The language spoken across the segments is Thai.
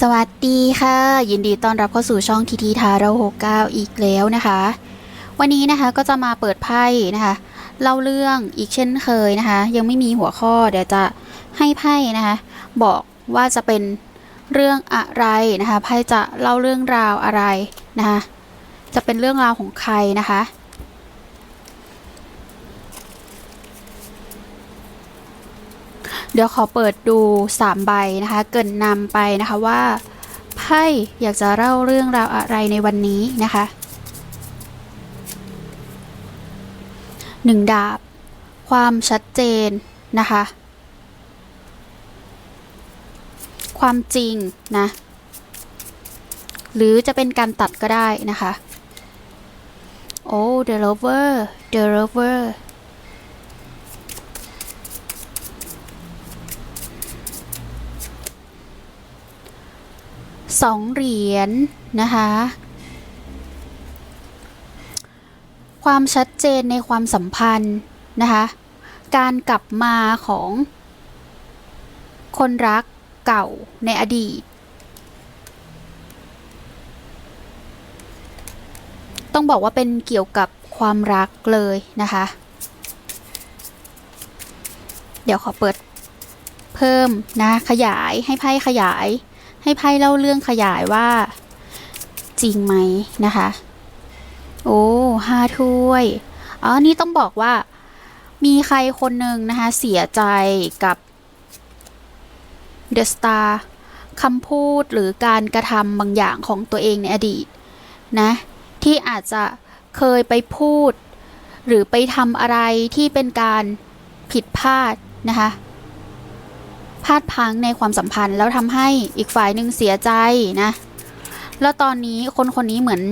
สวัสดีค่ะ ยินดีต้อนรับเข้าสู่ช่องทีทีทาเราหกเก้าอีกแล้วนะคะ วันนี้นะคะก็จะมาเปิดไพ่นะคะเล่าเรื่องอีกเช่นเคยนะคะ ยังไม่มีหัวข้อเดี๋ยวจะให้ไพ่นะคะ บอกว่าจะเป็นเรื่องอะไรนะคะไพ่จะเล่าเรื่องราวอะไรนะคะจะเป็นเรื่องราวของใครนะคะ เดี๋ยวขอเปิดดู 3 ใบนะคะ เกินนำไปนะคะว่าไพ่อยากจะเล่าเรื่องราวอะไรในวันนี้นะคะหนึ่งดาบ ความชัดเจนนะคะ ความจริงนะ หรือจะเป็นการตัดก็ได้นะคะ โอ้ the lover the lover สองเหรียญนะคะ ความชัดเจนในความสัมพันธ์นะคะ การกลับมาของคนรักเก่าในอดีต ต้องบอกว่าเป็นเกี่ยวกับความรักเลยนะคะ เดี๋ยวขอเปิดเพิ่มนะขยายให้ไพ่ขยาย ให้ไพ่เล่าเรื่องขยายว่า จริงไหมนะคะ โอ้ห้าถ้วยอ๋อนี่ต้องบอกว่า มีใครคนหนึ่งนะคะ เสียใจกับเดอะสตาร์คำพูดหรือการกระทำบางอย่างของตัวเองในอดีตนะ ที่อาจจะเคยไปพูด หรือไปทำอะไรที่เป็นการผิดพลาดนะคะ พลาดพังในความสัมพันธ์แล้วทำให้อีกฝ่ายหนึ่งเสียใจนะ แล้วตอนนี้คนคนนี้เหมือน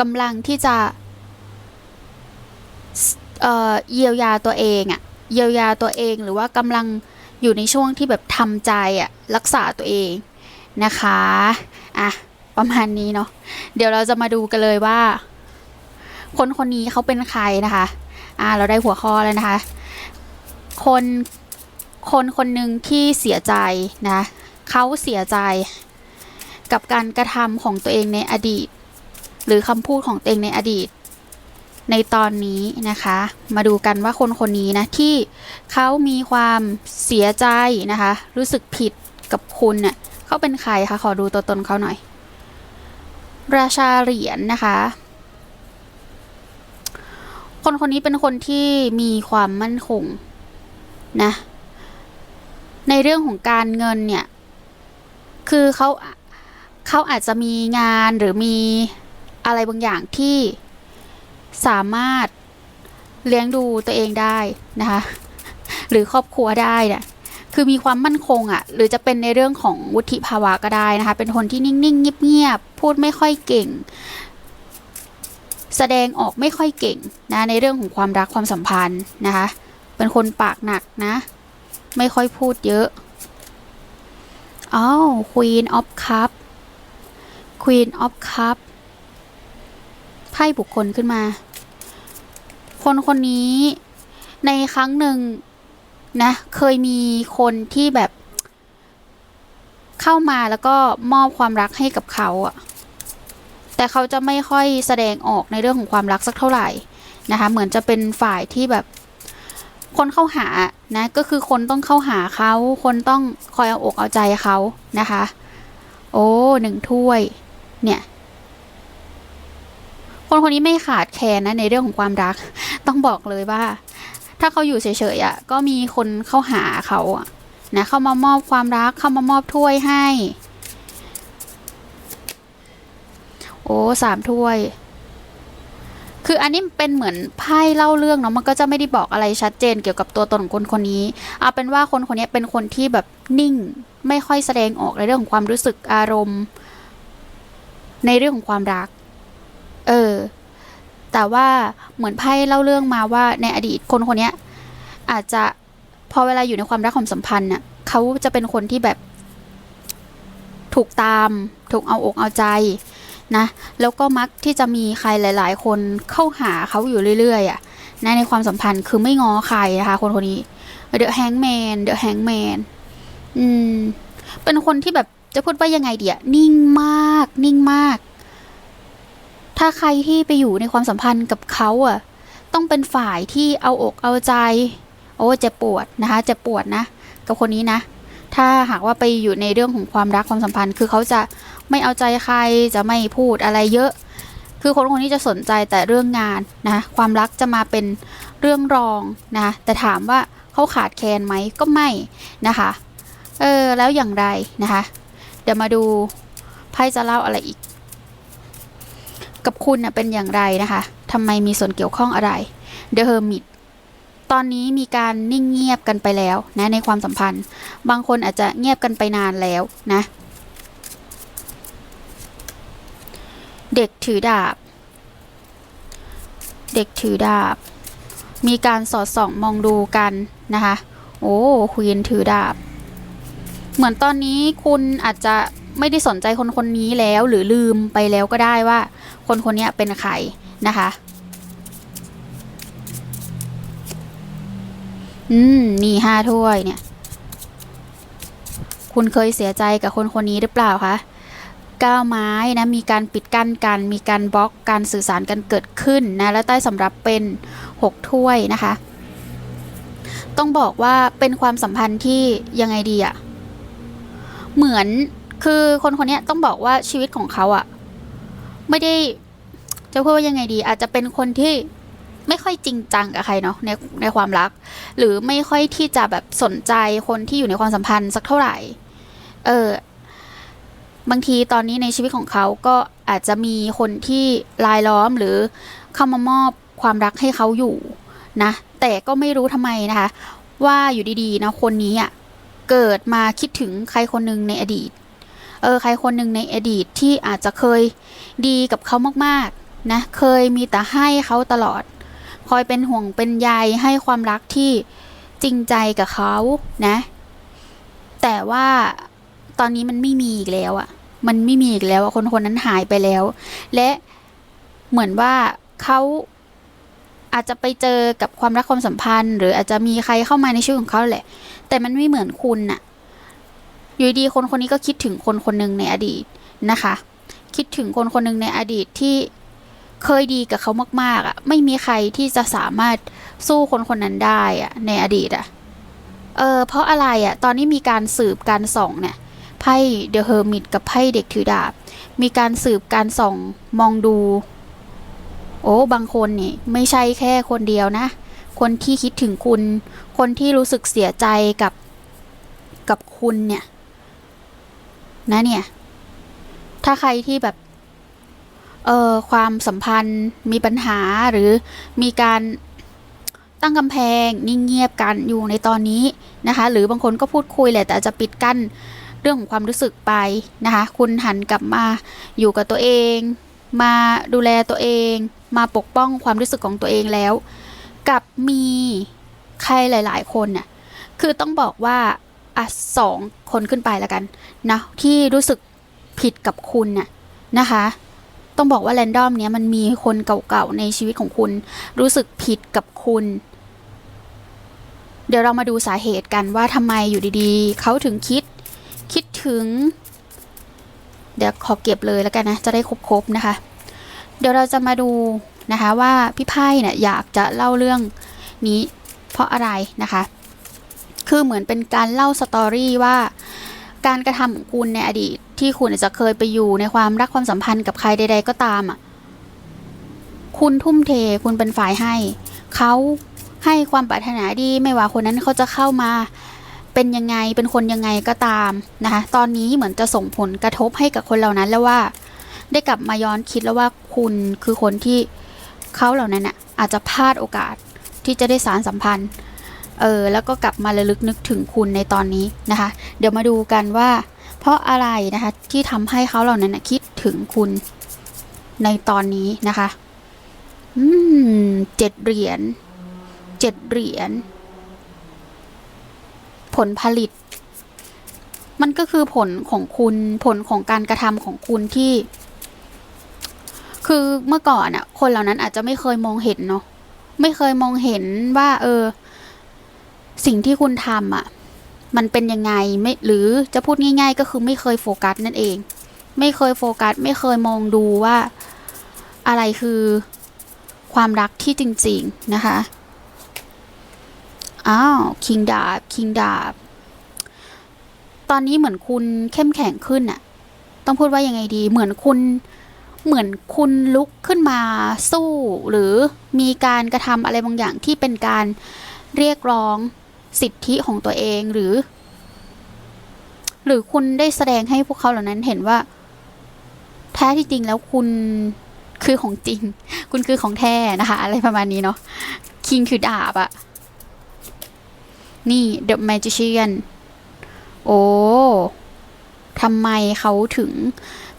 กำลังที่จะเอ่อเยียวยาตัวเองอะเยียวยาตัวเองหรือว่ากำลังอยู่ในช่วงที่แบบทำใจอะรักษาตัวเองนะคะอะประมาณนี้เนาะเดี๋ยวเราจะมาดูกันเลยว่า คนคนนี้เขาเป็นใครนะคะ อ่า เราได้หัวข้อแล้วนะคะ คน คนคนหนึ่งที่เสียใจนะเขาเสียใจกับการกระทำของตัวเองในอดีต หรือคำพูดของตัวเองในอดีต ในตอนนี้นะคะ มาดูกันว่าคนคนนี้นะที่เขามีความเสียใจนะคะ รู้สึกผิดกับคุณเน่ะเขาเป็นใครคะขอดูตัวตนเขาหน่อย ราชาเหรียญนะคะ คนคนนี้เป็นคนที่มีความมั่นคงนะ ในเรื่องของการเงินเนี่ย คือเขาเขาอาจจะมีงานหรือมีอะไรบางอย่างที่สามารถเลี้ยงดูตัวเองได้นะคะ หรือครอบครัวได้เนี่ยคือมีความมั่นคงอะ่ะ หรือจะเป็นในเรื่องของวุฒิภาวะก็ได้นะคะ เป็นคนที่นิ่งๆเงียบๆพูดไม่ค่อยเก่ง แสดงออกไม่ค่อยเก่งนะในเรื่องของความรักความสัมพันธ์นะคะ เป็นคนปากหนักนะ ไม่ค่อยพูดเยอะ อ้าว Queen of Cup Queen of Cup ไพ่บุคคลขึ้นมา คนคนนี้ในครั้งหนึ่งนะ เคยมีคนที่แบบ เข้ามาแล้วก็มอบความรักให้กับเขาอะแต่เขาจะไม่ค่อยแสดงออกในเรื่องของความรักสักเท่าไหร่นะคะ เหมือนจะเป็นฝ่ายที่แบบ คนเข้าหา นะก็คือคนต้องเข้าหาเขาคนต้องคอยเอาอกเอาใจเขานะคะ โอ้หนึ่งถ้วย เนี่ย คนคนนี้ไม่ขาดแคลนนะในเรื่องของความรัก ต้องบอกเลยว่า ถ้าเขาอยู่เฉยๆอะ ก็มีคนเข้าหาเขาอะนะเข้ามามอบความรักเข้ามามอบถ้วยให้ โอ้สามถ้วย คืออันนี้เป็นเหมือนไพ่เล่าเรื่องเนาะมันก็จะไม่ได้บอกอะไรชัดเจนเกี่ยวกับตัวตนของคนคนนี้ เอาเป็นว่าคนคนนี้เป็นคนที่แบบนิ่ง ไม่ค่อยแสดงออกในเรื่องของความรู้สึกอารมณ์ ในเรื่องของความรัก เออ แต่ว่าเหมือนไพ่เล่าเรื่องมาว่าในอดีตคนคนนี้อาจจะพอเวลาอยู่ในความรักความสัมพันธ์น่ะเขาจะเป็นคนที่แบบถูกตาม ถูกเอาอกเอาใจ นะแล้วก็มักที่จะมีใครหลาย ๆ คนเข้าหาเขาอยู่เรื่อยๆอะนะในความสัมพันธ์คือไม่ง้อใครนะคะคนคนนี้ The Hangman The Hangman อืมเป็นคนที่แบบจะพูดว่ายังไงเดียนิ่งมาก นิ่งมาก ถ้าใครที่ไปอยู่ในความสัมพันธ์กับเขาอะ ต้องเป็นฝ่ายที่เอาอกเอาใจ โอ้เจ็บปวดนะคะเจ็บปวดนะ กับคนนี้นะ ถ้าหากว่าไปอยู่ในเรื่องของความรักความสัมพันธ์ คือเขาจะ ไม่เอาใจใครจะไม่พูดอะไรเยอะ คือคนคนนี้จะสนใจแต่เรื่องงานนะความรักจะมาเป็นเรื่องรองนะแต่ถามว่าเขาขาดแคลนไหมก็ไม่นะคะเออแล้วอย่างไรนะคะ เดี๋ยวมาดูไพ่จะเล่าอะไรอีก กับคุณนะเป็นอย่างไรนะคะทำไมมีส่วนเกี่ยวข้องอะไร The Hermit ตอนนี้มีการนิ่งเงียบกันไปแล้วนะในความสัมพันธ์ บางคนอาจจะเงียบกันไปนานแล้วนะ เด็กถือดาบ เด็กถือดาบ มีการสอดส่องมองดูกันนะคะ โอ้ควีนถือดาบ เหมือนตอนนี้คุณอาจจะไม่ได้สนใจคนคนนี้แล้วหรือลืมไปแล้วก็ได้ว่า คนคนนี้เป็นใครนะคะ อืม นี่ห้าถ้วยเนี่ย คุณเคยเสียใจกับคนคนนี้หรือเปล่าคะ ก้าวไม้นะมีการปิดกั้นกันมีการบล็อกการสื่อสารกันเกิดขึ้นนะและใต้สำรับเป็นหกถ้วยนะคะ ต้องบอกว่าเป็นความสัมพันธ์ที่ยังไงดีอะเหมือนคือคนคนนี้ต้องบอกว่าชีวิตของเขาอะไม่ได้จะพูดว่ายังไงดี อาจจะเป็นคนที่ไม่ค่อยจริงจังกับใครเนาะในในความรัก หรือไม่ค่อยที่จะแบบสนใจคนที่อยู่ในความสัมพันธ์สักเท่าไหร่ เออ บางทีตอนนี้ในชีวิตของเขาก็อาจจะมีคนที่ลายล้อมหรือเข้ามามอบความรักให้เขาอยู่นะแต่ก็ไม่รู้ทำไมนะคะ ว่าอยู่ดีๆนะคนนี้อะเกิดมาคิดถึงใครคนหนึ่งในอดีตเออใครคนหนึ่งในอดีตที่อาจจะเคยดีกับเขามากๆนะเคยมีแต่ให้เขาตลอด คอยเป็นห่วงเป็นใยให้ความรักที่จริงใจกับเขานะ แต่ว่า ตอนนี้มันไม่มีอีกแล้วอะ่ะมันไม่มีอีกแล้วคนคนนั้นหายไปแล้ว และเหมือนว่าเขาอาจจะไปเจอกับความรักความสัมพันธ์ หรืออาจจะมีใครเข้ามาในชีวิตของเขาแหละ แต่มันไม่เหมือนคุณน่ะ อยู่ดีคนคนนี้ก็คิดถึงคนคนหนึ่งในอดีตนะคะ คิดถึงคนคนหนึ่งในอดีตที่เคยดีกับเขามากๆอะ่ะ ไม่มีใครที่จะสามารถสู้คนคนนั้นได้อะ่ะในอดีตอะ่ะ เออเพราะอะไรอะ่ะ ตอนนี้มีการสืบการส่องเนี่ย ไพ่เดอะเฮอร์มิตกับไพ่เด็กถือดาบ มีการสืบการส่องมองดู โอ้บางคนนี่ไม่ใช่แค่คนเดียวนะ คนที่คิดถึงคุณ คนที่รู้สึกเสียใจกับกับคุณเนี่ย นะเนี่ย ถ้าใครที่แบบ เออความสัมพันธ์มีปัญหาหรือมีการตั้งกำแพงนิ่งเงียบกันอยู่ในตอนนี้นะคะ หรือบางคนก็พูดคุยแหละแต่จะปิดกั้น รื่องของความรู้สึกไปนะคะ คุณหันกลับมาอยู่กับตัวเอง มาดูแลตัวเอง มาปกป้องความรู้สึกของตัวเองแล้ว กับมีใครหลาย ๆ คนน่ะคือต้องบอกว่าอะสองคนขึ้นไปแล้วกันนะที่รู้สึกผิดกับคุณน่ะนะคะ ต้องบอกว่าแรนดอมเนี้ยมันมีคนเก่าๆในชีวิตของคุณ รู้สึกผิดกับคุณ เดี๋ยวเรามาดูสาเหตุกันว่าทำไมอยู่ดีๆ เขาถึงคิด คิดถึง เดี๋ยวขอเก็บเลยแล้วกันนะ จะได้ครบๆนะคะ เดี๋ยวเราจะมาดูนะคะว่าพี่ไพ่เนี่ยอยากจะเล่าเรื่องนี้เพราะอะไรนะคะ คือเหมือนเป็นการเล่าสตอรี่ว่าการกระทำของคุณในอดีตที่คุณอาจจะเคยไปอยู่ในความรักความสัมพันธ์กับใครใด ๆ ก็ตามอะ คุณทุ่มเทคุณเป็นฝ่ายให้ เขาให้ความปรารถนาดีไม่ว่าคนนั้นเขาจะเข้ามา เป็นยังไงเป็นคนยังไงก็ตามนะคะตอนนี้เหมือนจะส่งผลกระทบให้กับคนเหล่านั้นแล้วว่า ได้กลับมาย้อนคิดแล้วว่าคุณคือคนที่เขาเหล่านั้นน่ะอาจจะพลาดโอกาสที่จะได้สารสัมพันธ์เออแล้วก็กลับมาระลึกนึกถึงคุณในตอนนี้นะคะ เดี๋ยวมาดูกันว่า เพราะอะไรนะคะที่ทำให้เขาเหล่านั้นนะคิดถึงคุณในตอนนี้นะคะ อืมเจ็ดเหรียญเจ็ดเหรียญ ผลผลิต มันก็คือผลของคุณผลของการกระทำของคุณที่ คือเมื่อก่อนอะคนเหล่านั้นอาจจะไม่เคยมองเห็นเนาะไม่เคยมองเห็นว่า เออ สิ่งที่คุณทำอะมันเป็นยังไงไม่หรือจะพูดง่าย ๆ ก็คือไม่เคยโฟกัสนั่นเอง ไม่เคยโฟกัส ไม่เคยมองดูว่า อะไรคือความรักที่จริง ๆ นะคะ อ้าวคิงดาบคิงดาบ ตอนนี้เหมือนคุณเข้มแข็งขึ้นอะต้องพูดว่ายังไงดี เหมือนคุณ เหมือนคุณลุกขึ้นมาสู้ หรือมีการกระทำอะไรบางอย่างที่เป็นการเรียกร้องสิทธิของตัวเองหรือ หรือคุณได้แสดงให้พวกเขาเหล่านั้นเห็นว่า แท้ที่จริงแล้วคุณคือของจริง คุณคือของแท้นะคะ อะไรประมาณนี้เนาะคิงคือดาบอะ นี่ The Magician โอ้ทำไมเขาถึง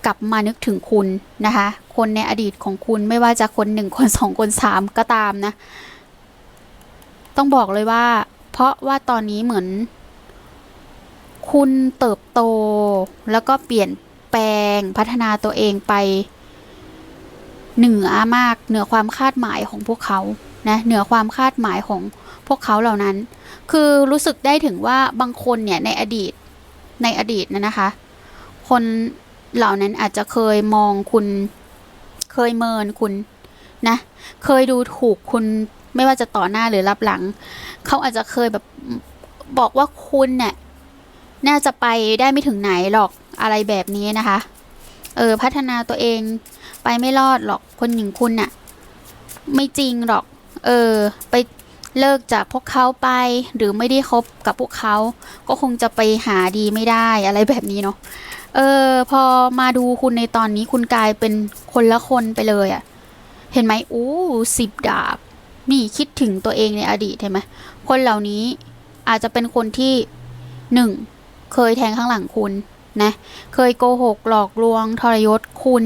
กลับมานึกถึงคุณนะคะ คนในอดีตของคุณไม่ว่าจะคนหนึ่งคนสองคนสามก็ตามนะ ต้องบอกเลยว่า เพราะว่าตอนนี้เหมือน คุณเติบโต แล้วก็เปลี่ยนแปลงพัฒนาตัวเองไป เหนือมากเหนือความคาดหมายของพวกเขา นะเหนือความคาดหมายของพวกเขาเหล่านั้น คือรู้สึกได้ถึงว่าบางคนเนี่ยในอดีตในอดีตนะนะคะ คนเหล่านั้นอาจจะเคยมองคุณเคยเมินคุณนะ เคยดูถูกคุณไม่ว่าจะต่อหน้าหรือรับหลัง เขาอาจจะเคยแบบบอกว่าคุณเนี่ยน่าจะไปได้ไม่ถึงไหนหรอกอะไรแบบนี้นะคะ เออพัฒนาตัวเองไปไม่รอดหรอกคนอย่างคุณน่ะ ไม่จริงหรอก เออ ไปเลิกจากพวกเขาไป หรือไม่ได้คบกับพวกเขา ก็คงจะไปหาดีไม่ได้อะไรแบบนี้เนาะ เออ พอมาดูคุณในตอนนี้คุณกลายเป็นคนละคนไปเลยอะ่ะ เห็นไหมอู้สิบดาบ นี่คิดถึงตัวเองในอดีตเห็นไหมคนเหล่านี้อาจจะเป็นคนที่หนึ่งเคยแทงข้างหลังคุณนะ เคยโกหกหลอกลวงทรยศคุณ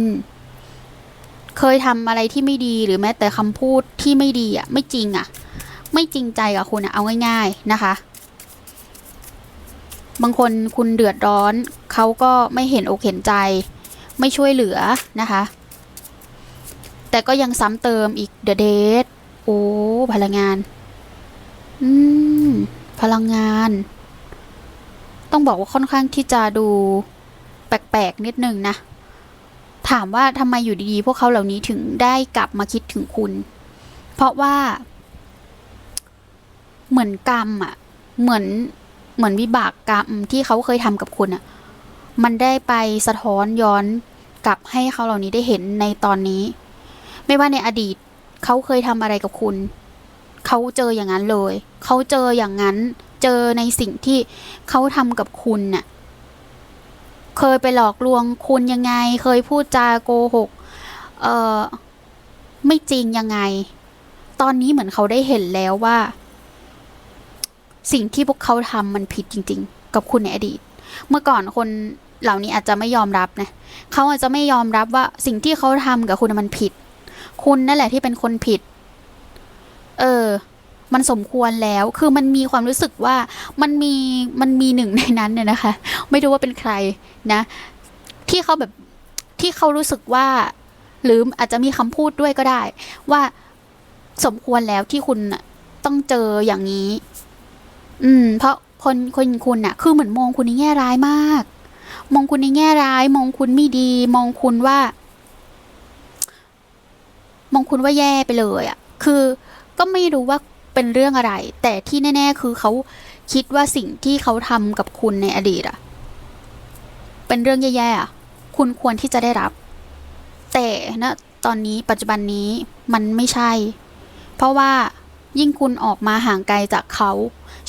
เคยทำอะไรที่ไม่ดีหรือแม้แต่คำพูดที่ไม่ดีอะ ไม่จริงอะ ไม่จริงใจกับคุณอะเอาง่าย ๆนะคะ บางคนคุณเดือดร้อนเขาก็ไม่เห็นอกเห็นใจ ไม่ช่วยเหลือนะคะ แต่ก็ยังซ้ำเติมอีกเด e d เด t โอ้พลังงาน อืม พลังงาน ต้องบอกว่าค่อนข้างที่จะดูแปลกๆนิดนึงนะ ถามว่าทำไมอยู่ดีๆ พวกเขาเหล่านี้ถึงได้กลับมาคิดถึงคุณ เพราะว่า เหมือนกรรมอะเหมือนเหมือนวิบากกรรมที่เขาเคยทำกับคุณอะมันได้ไปสะท้อนย้อนกลับให้เขาเหล่านี้ได้เห็นในตอนนี้ ไม่ว่าในอดีตเขาเคยทำอะไรกับคุณ เขาเจออย่างนั้นเลย เขาเจออย่างนั้น เจอในสิ่งที่เขาทำกับคุณน่ะ เคยไปหลอกลวงคุณยังไง เคยพูดจาโกหก เอ่อ ไม่จริงยังไง ตอนนี้เหมือนเขาได้เห็นแล้วว่า สิ่งที่พวกเขาทำมันผิดจริง ๆ กับคุณในอดีต เมื่อก่อนคนเหล่านี้อาจจะไม่ยอมรับนะ เขาอาจจะไม่ยอมรับว่าสิ่งที่เขาทำกับคุณมันผิด คุณนั่นแหละที่เป็นคนผิด เออ มันสมควรแล้ว คือมันมีความรู้สึกว่ามันมีมันมีหนึ่งในนั้นเนี่ยนะคะ ไม่รู้ว่าเป็นใครนะ ที่เขาแบบที่เขารู้สึกว่า หรืออาจจะมีคำพูดด้วยก็ได้ ว่าสมควรแล้วที่คุณต้องเจออย่างนี้ อืม เพราะคนคนคุณน่ะ คือเหมือนมองคุณในแง่ร้ายมาก มองคุณในแง่ร้าย มองคุณไม่ดี มองคุณว่า มองคุณว่าแย่ไปเลยอะ่ะ คือก็ไม่รู้ว่า เป็นเรื่องอะไร แต่ที่แน่ ๆ คือเขาคิดว่าสิ่งที่เขาทำกับคุณในอดีตอะเป็นเรื่องแย่ๆอะคุณควรที่จะได้รับ แต่นะตอนนี้ปัจจุบันนี้มันไม่ใช่ เพราะว่ายิ่งคุณออกมาห่างไกลจากเขา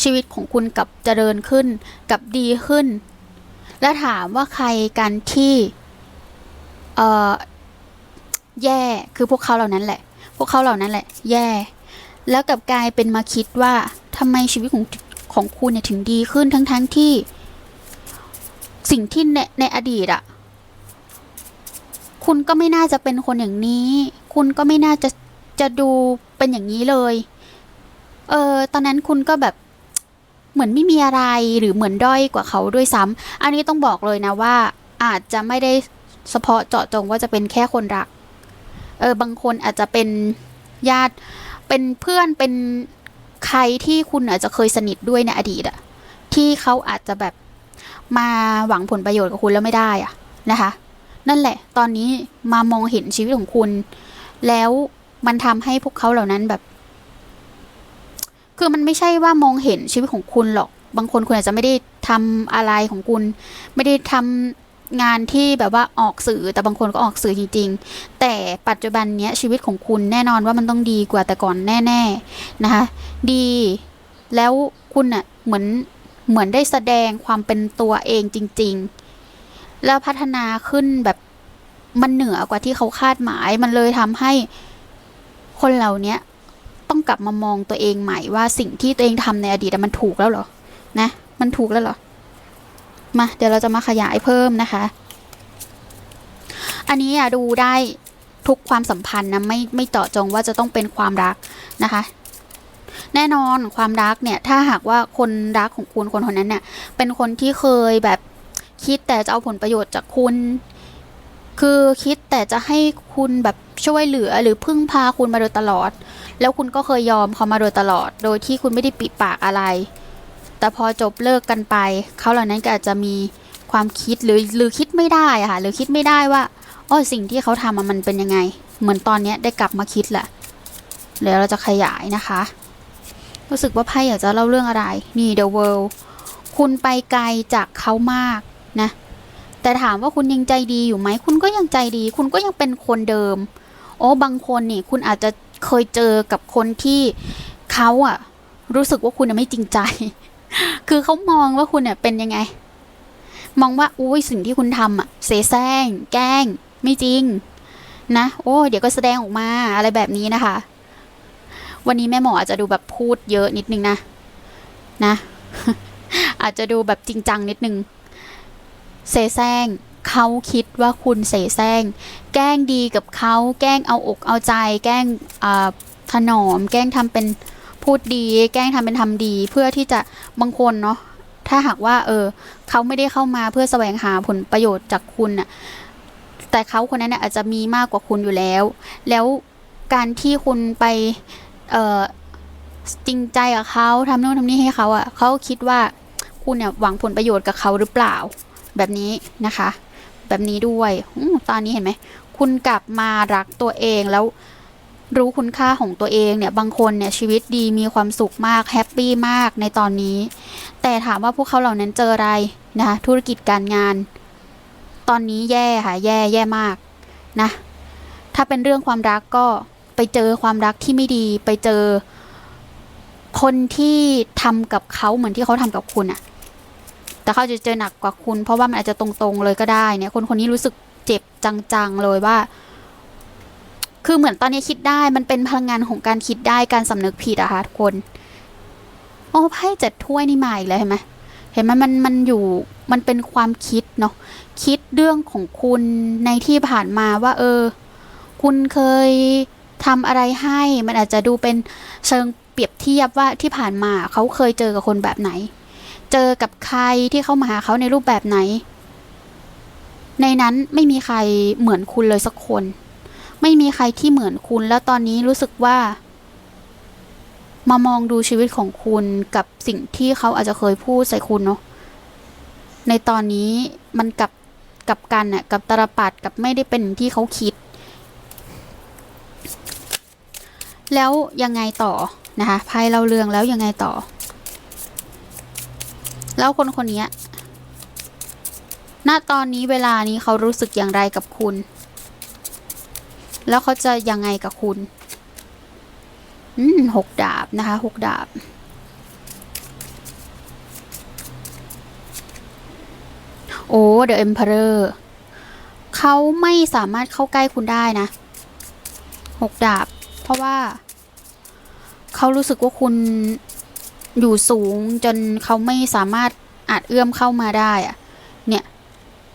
ชีวิตของคุณกลับเจริญขึ้นกลับดีขึ้น และถามว่าใครกันที่เอ่อแย่คือพวกเขาเหล่านั้นแหละ พวกเขาเหล่านั้นแหละ แย่ แล้วกับกลายเป็นมาคิดว่าทำไมชีวิตของของคุณเนี่ยถึงดีขึ้นทั้งทั้งๆที่ สิ่งที่ในในอดีตอะคุณก็ไม่น่าจะเป็นคนอย่างนี้ คุณก็ไม่น่าจะจะดูเป็นอย่างนี้เลย เออตอนนั้นคุณก็แบบเหมือนไม่มีอะไรหรือเหมือนด้อยกว่าเขาด้วยซ้ำอันนี้ต้องบอกเลยนะว่า อาจจะไม่ได้เฉพาะเจาะจงว่าจะเป็นแค่คนรัก เออบางคนอาจจะเป็นญาติ เป็นเพื่อนเป็นใครที่คุณอาจจะเคยสนิทด้วยในอดีตอะที่เขาอาจจะแบบมาหวังผลประโยชน์กับคุณแล้วไม่ได้อะนะคะ นั่นแหละ ตอนนี้มามองเห็นชีวิตของคุณ แล้วมันทำให้พวกเขาเหล่านั้นแบบ คือมันไม่ใช่ว่ามองเห็นชีวิตของคุณหรอก บางคนคุณอาจจะไม่ได้ทำอะไรของคุณ ไม่ได้ทำ งานที่แบบว่าออกสื่อแต่บางคนก็ออกสื่อจริงๆ แต่ปัจจุบันเนี้ยชีวิตของคุณแน่นอนว่ามันต้องดีกว่าแต่ก่อนแน่ๆนะคะดีแล้วคุณอะเหมือนเหมือนได้แสดงความเป็นตัวเองจริง ๆ แล้วพัฒนาขึ้นแบบมันเหนือกว่าที่เขาคาดหมายมันเลยทำให้คนเหล่านี้ต้องกลับมามองตัวเองใหม่ว่าสิ่งที่ตัวเองทำในอดีตมันถูกแล้วเหรอนะ มันถูกแล้วเหรอ มาเดี๋ยวเราจะมาขยายเพิ่มนะคะ อันนี้อะดูได้ทุกความสัมพันธ์นะไม่ไม่เจาะจงว่าจะต้องเป็นความรักนะคะ แน่นอนความรักเนี่ยถ้าหากว่าคนรักของคุณคนคนนั้นเนี่ยเป็นคนที่เคยแบบคิดแต่จะเอาผลประโยชน์จากคุณ คือคิดแต่จะให้คุณแบบช่วยเหลือหรือพึ่งพาคุณมาโดยตลอด แล้วคุณก็เคยยอมเขามาโดยตลอด โดยที่คุณไม่ได้ปิดปากอะไร แต่พอจบเลิกกันไป เขาเหล่านั้นก็อาจจะมีความคิดหรือหรือคิดไม่ได้อะค่ะหรือคิดไม่ได้ว่าอ๋อสิ่งที่เขาทำมันเป็นยังไง เหมือนตอนนี้ได้กลับมาคิดแหละเดี๋ยวเราจะขยายนะคะ รู้สึกว่าไพ่อยากจะเล่าเรื่องอะไร นี่ The World คุณไปไกลจากเขามากนะ แต่ถามว่าคุณยังใจดีอยู่ไหม คุณก็ยังใจดี คุณก็ยังเป็นคนเดิม โอ้ บางคนนี่ คุณอาจจะเคยเจอกับคนที่เขาอะรู้สึกว่าคุณไม่จริงใจ คือเขามองว่าคุณเนี่ยเป็นยังไง มองว่าอุ้ยสิ่งที่คุณทำอะเสแสร้ง แกล้ง ไม่จริง นะ โอ้ เดี๋ยวก็แสดงออกมาอะไรแบบนี้นะคะ วันนี้แม่หมออาจจะดูแบบพูดเยอะนิดนึงนะ นะ อาจจะดูแบบจริงจังนิดนึง เสแสร้งเขาคิดว่าคุณเสแสร้ง แกล้งดีกับเขา แกล้งเอาอกเอาใจ แกล้งถนอม แกล้งทำเป็น พูดดีแกล้งทำเป็นทำดี เพื่อที่จะบางคนเนาะถ้าหากว่า เออ เขาไม่ได้เข้ามาเพื่อแสวงหาผลประโยชน์จากคุณน่ะแต่เขาคนนั้นน่ะอาจจะมีมากกว่าคุณอยู่แล้ว แล้วการที่คุณไปเออจริงใจกับเขาทำโน่นทำนี่ให้เขาอะเขาคิดว่าคุณเนี่ยหวังผลประโยชน์กับเขาหรือเปล่า แบบนี้นะคะ แบบนี้ด้วยอตอนนี้เห็นไหมคุณกลับมารักตัวเองแล้ว รู้คุณค่าของตัวเองเนี่ยบางคนเนี่ยชีวิตดีมีความสุขมากแฮปปี้มากในตอนนี้ แต่ถามว่าพวกเขาเหล่านั้นเจออะไรนะธุรกิจการงาน ตอนนี้แย่ค่ะแย่แย่มากนะถ้าเป็นเรื่องความรักก็ไปเจอความรักที่ไม่ดีไปเจอ คนที่ทำกับเขาเหมือนที่เขาทำกับคุณอะแต่เขาจะเจอหนักกว่าคุณ เพราะว่ามันอาจจะตรงๆเลยก็ได้เนี่ยคนคนนี้รู้สึกเจ็บจังๆเลยว่า คือเหมือนตอนนี้คิดได้มันเป็นพลังงานของการคิดได้การสำนึกผิดอะค่ะทุกคนโอ้ไพ่เจ็ดถ้วยนี่มาอีกแล้วเห็นไหมเห็นไหมมันมันอยู่มันเป็นความคิดเนาะคิดเรื่องของคุณในที่ผ่านมาว่า เออ คุณเคยทำอะไรให้ มันอาจจะดูเป็นเชิงเปรียบเทียบว่าที่ผ่านมาเขาเคยเจอกับคนแบบไหน เจอกับใครที่เข้ามาหาเขาในรูปแบบไหน ในนั้นไม่มีใครเหมือนคุณเลยสักคน ไม่มีใครที่เหมือนคุณ แล้วตอนนี้รู้สึกว่า มามองดูชีวิตของคุณกับสิ่งที่เขาอาจจะเคยพูดใส่คุณเนาะในตอนนี้มันกับกับกันน่ะกับตรปัดกับไม่ได้เป็นที่เขาคิด แล้วยังไงต่อนะคะไพ่เล่าเรื่องแล้วยังไงต่อ แล้วคนคนนี้ณตอนนี้เวลานี้เขารู้สึกอย่างไรกับคุณ แล้วเขาจะยังไงกับคุณ อืมหกดาบนะคะหกดาบ โอ้ The Emperor เขาไม่สามารถเข้าใกล้คุณได้นะหกดาบ เพราะว่า เขารู้สึกว่าคุณอยู่สูงจนเขาไม่สามารถอาจเอื้อมเข้ามาได้อะเนี่ย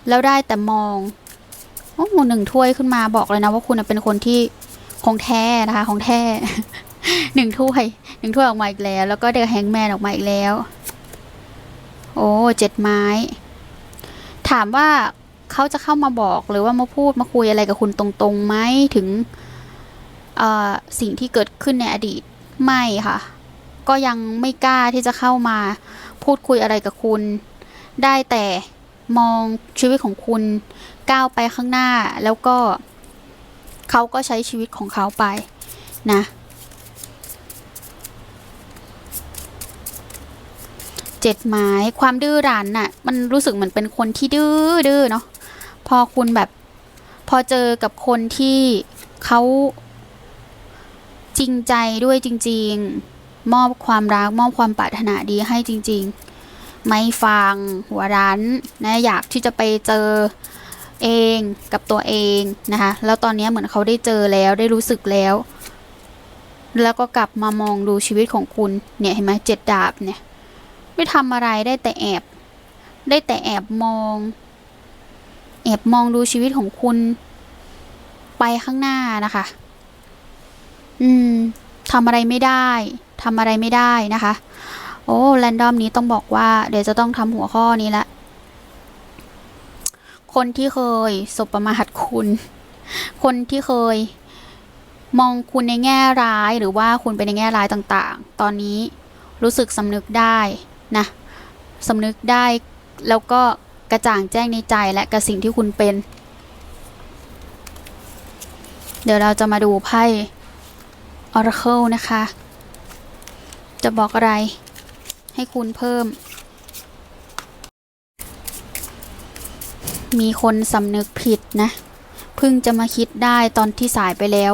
แล้วได้แต่มอง โอ้โหหนึ่งถ้วยขึ้นมาบอกเลยนะว่าคุณเป็นคนที่ของแท้นะคะ ของแท้หนึ่งถ้วยหนึ่งถ้วยออกมาอีกแล้ว แล้วก็เดอะแฮงแมนออกมาอีกแล้ว โอ้เจ็ดไม้ ถามว่าเขาจะเข้ามาบอกหรือว่ามาพูดมาคุยอะไรกับคุณตรงๆไหมถึงสิ่งที่เกิดขึ้นในอดีตไม่ค่ะ ก็ยังไม่กล้าที่จะเข้ามาพูดคุยอะไรกับคุณ ได้แต่มองชีวิตของคุณ ก้าวไปข้างหน้าแล้วก็เขาก็ใช้ชีวิตของเขาไปนะเจ็ดไม้ความดื้อรั้นน่ะมันรู้สึกเหมือนเป็นคนที่ดื้อดื้อเนาะพอคุณแบบพอเจอกับคนที่เขาจริงใจด้วยจริง ๆ มอบความรักมอบความปรารถนาดีให้จริง ๆ ไม่ฟังหัวรั้นนะอยากที่จะไปเจอ เองกับตัวเองนะคะ แล้วตอนนี้เหมือนเขาได้เจอแล้วได้รู้สึกแล้ว แล้วก็กลับมามองดูชีวิตของคุณเนี่ยเห็นไหมเจ็ดดาบเนี่ยไม่ทำอะไรได้แต่แอบ ได้แต่แอบมอง แอบมองดูชีวิตของคุณ ไปข้างหน้านะคะ อืมทำอะไรไม่ได้ทำอะไรไม่ได้นะคะ โอ้แรนดอมนี้ต้องบอกว่า เดี๋ยวจะต้องทำหัวข้อนี้ละ คนที่เคยสบประมาทคุณ คนที่เคย มองคุณในแง่ร้ายหรือว่าคุณเป็นในแง่ร้ายต่างๆ ตอนนี้รู้สึกสำนึกได้นะสำนึกได้แล้วก็กระจ่างแจ้งในใจและกับสิ่งที่คุณเป็น เดี๋ยวเราจะมาดูไพ่ Oracle นะคะ จะบอกอะไรให้คุณเพิ่ม มีคนสำนึกผิดนะ เพิ่งจะมาคิดได้ตอนที่สายไปแล้ว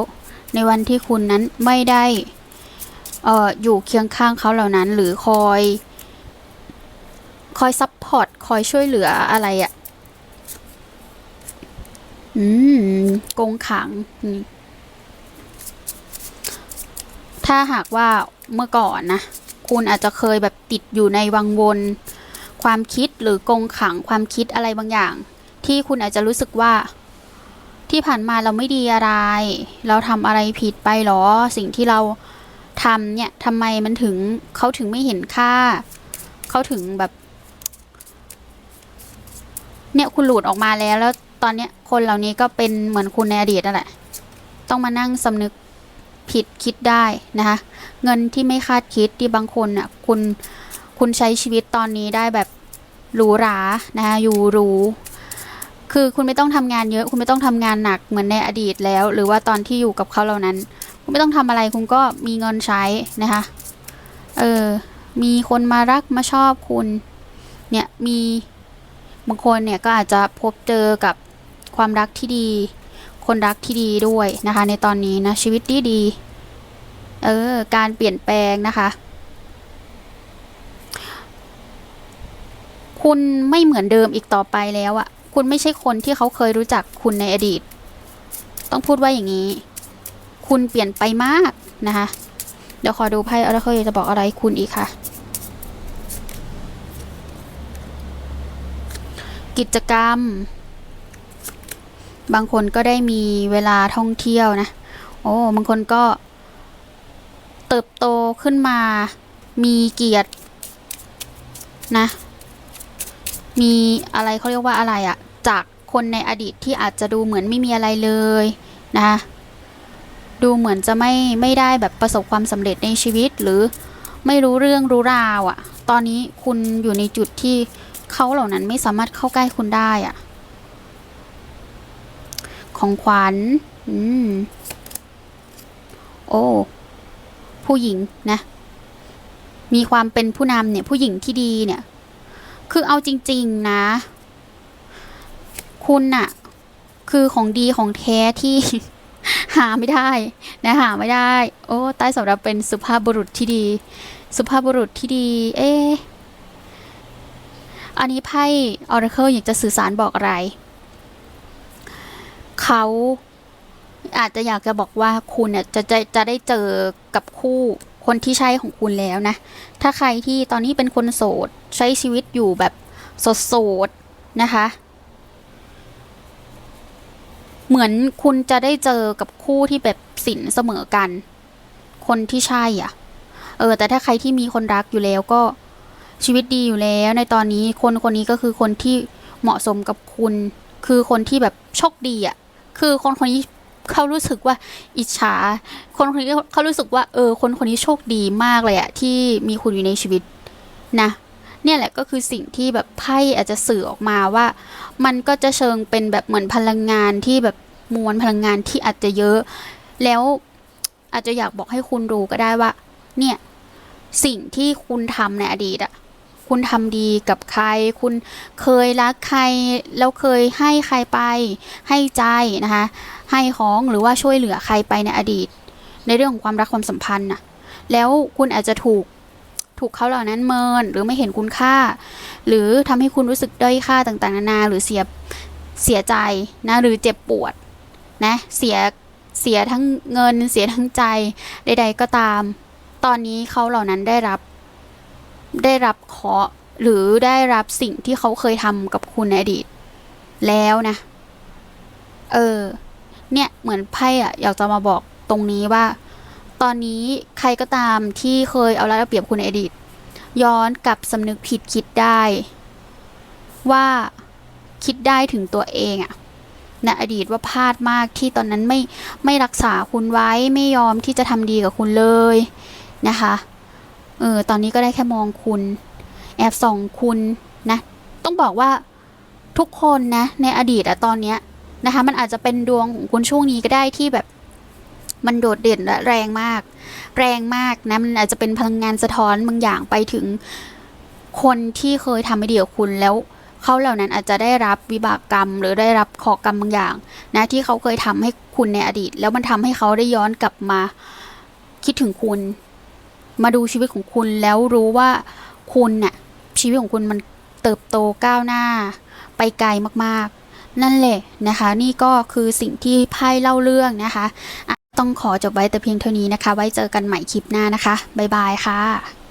ในวันที่คุณนั้นไม่ได้อออยู่เคียงข้างเขาเหล่านั้น หรือคอย คอยซัพพอร์ต คอยช่วยเหลืออะไรอะ่ะ อืม กงขัง ถ้าหากว่าเมื่อก่อนนะ คุณอาจจะเคยแบบติดอยู่ในวังวน ความคิดหรือกงขังความคิดอะไรบางอย่าง ที่คุณอาจจะรู้สึกว่า ที่ผ่านมาเราไม่ดีอะไร เราทำอะไรผิดไปหรอ สิ่งที่เราทำเนี่ยทำไมมันถึงเขาถึงไม่เห็นค่า เขาถึงแบบ เนี่ยคุณหลุดออกมาแล้วแล้วตอนเนี้ยคนเหล่านี้ก็เป็นเหมือนคุณในอดีตนั่นแหละ ต้องมานั่งสำนึกผิดคิดได้นะคะเงินที่ไม่คาดคิดที่บางคนอะคุณคุณใช้ชีวิตตอนนี้ได้แบบหรูหรานะคะอยู่หรู คือคุณไม่ต้องทำงานเยอะ คุณไม่ต้องทำงานหนักเหมือนในอดีตแล้ว หรือว่าตอนที่อยู่กับเขาเหล่านั้น คุณไม่ต้องทำอะไรคุณก็มีเงินใช้นะคะ เออ มีคนมารักมาชอบคุณ เนี่ยมีบางคนเนี่ยก็อาจจะพบเจอกับความรักที่ดี คนรักที่ดีด้วยนะคะ ในตอนนี้นะชีวิตดีดี เออ การเปลี่ยนแปลงนะคะ คุณไม่เหมือนเดิมอีกต่อไปแล้วอะ คุณไม่ใช่คนที่เขาเคยรู้จักคุณในอดีต ต้องพูดว่าอย่างนี้ คุณเปลี่ยนไปมากนะคะ เดี๋ยวขอดูไพ่อะไรเคยจะบอกอะไรคุณอีกค่ะ กิจกรรม บางคนก็ได้มีเวลาท่องเที่ยวนะ โอ้ บางคนก็ เติบโตขึ้นมา มีเกียรตินะ มีอะไรเขาเรียกว่าอะไรอะจากคนในอดีตที่อาจจะดูเหมือนไม่มีอะไรเลยนะคะดูเหมือนจะไม่ไม่ได้แบบประสบความสำเร็จในชีวิตหรือไม่รู้เรื่องรู้ราวอะตอนนี้คุณอยู่ในจุดที่เขาเหล่านั้นไม่สามารถเข้าใกล้คุณได้อะ ของขวัญอืมโอ้ ผู้หญิงนะ มีความเป็นผู้นำเนี่ย ผู้หญิงที่ดีเนี่ย คือเอาจริง ๆนะ คุณน่ะ คือของดีของแท้ที่ หาไม่ได้นะหาไม่ได้ โอ้ใต้สำหรับเป็นสุภาพบุรุษที่ดี สุภาพบุรุษที่ดี เอ๊อันนี้ไพ่ Oracle อยากจะสื่อสารบอกอะไร เขาอาจจะอยากจะบอกว่าคุณเนี่ยจะจะจะได้เจอกับคู่ คนที่ใช่ของคุณแล้วนะ ถ้าใครที่ตอนนี้เป็นคนโสด ใช้ชีวิตอยู่แบบโสดๆนะคะ เหมือนคุณจะได้เจอกับคู่ที่แบบสินเสมอกัน คนที่ใช่อะ เออ แต่ถ้าใครที่มีคนรักอยู่แล้วก็ชีวิตดีอยู่แล้ว ในตอนนี้คนคนนี้ก็คือคนที่เหมาะสมกับคุณ คือคนที่แบบโชคดีอะ คือคนคนนี้ เขารู้สึกว่าอิจฉา คนคนนี้เขารู้สึกว่าเออ คนคนนี้โชคดีมากเลยอะที่มีคุณอยู่ในชีวิตนะ เนี่ยแหละก็คือสิ่งที่แบบไพ่อาจจะสื่อออกมาว่า มันก็จะเชิงเป็นแบบเหมือนพลังงานที่แบบมวลพลังงานที่อาจจะเยอะ แล้วอาจจะอยากบอกให้คุณรู้ก็ได้ว่า เนี่ยสิ่งที่คุณทำในอดีตอะคุณทำดีกับใคร คุณเคยรักใคร แล้วเคยให้ใครไป ให้ใจนะคะ ให้ของหรือว่าช่วยเหลือใครไปในอดีต ในเรื่องของความรักความสัมพันธ์น่ะแล้วคุณอาจจะถูกถูกเขาเหล่านั้นเมินหรือไม่เห็นคุณค่า หรือทำให้คุณรู้สึกด้อยค่าต่างๆ นานา หรือเสียเสียใจนะหรือเจ็บปวดนะเสียเสียทั้งเงินเสียทั้งใจใด ๆ ก็ตาม ตอนนี้เขาเหล่านั้นได้รับ ได้รับเคาะห์หรือได้รับสิ่งที่เขาเคยทำกับคุณในอดีต แล้วนะ เออ เนี่ยเหมือนไพ่อะอยากจะมาบอกตรงนี้ว่า ตอนนี้ใครก็ตามที่เคยเอารัดเอาเปรียบคุณในอดีต ย้อนกลับสำนึกผิดคิดได้ ว่าคิดได้ถึงตัวเองอะในอดีตว่าพลาดมากที่ตอนนั้นไม่ไม่รักษาคุณไว้ไม่ยอมที่จะทำดีกับคุณเลยนะคะเออตอนนี้ก็ได้แค่มองคุณ แอบส่องคุณนะ ต้องบอกว่าทุกคนนะในอดีตอะตอนเนี้ย นะคะ มันอาจจะเป็นดวงของคุณช่วงนี้ก็ได้ที่แบบมันโดดเด่นและแรงมาก แรงมากนะมันอาจจะเป็นพลังงานสะท้อนบางอย่างไปถึงคนที่เคยทำไม่ดีกับคุณแล้วเขาเหล่านั้นอาจจะได้รับวิบากกรรม หรือได้รับขอกรรมบางอย่าง นะที่เขาเคยทำให้คุณในอดีต แล้วมันทำให้เขาได้ย้อนกลับมาคิดถึงคุณ มาดูชีวิตของคุณแล้วรู้ว่าคุณเน่ะชีวิตของคุณมันเติบโตก้าวหน้า ไปไกลมากๆ นั่นแหละนะคะ นี่ก็คือสิ่งที่ไพ่เล่าเรื่องนะคะ ต้องขอจบไว้แต่เพียงเท่านี้นะคะ ไว้เจอกันใหม่คลิปหน้านะคะ บ๊ายบายค่ะ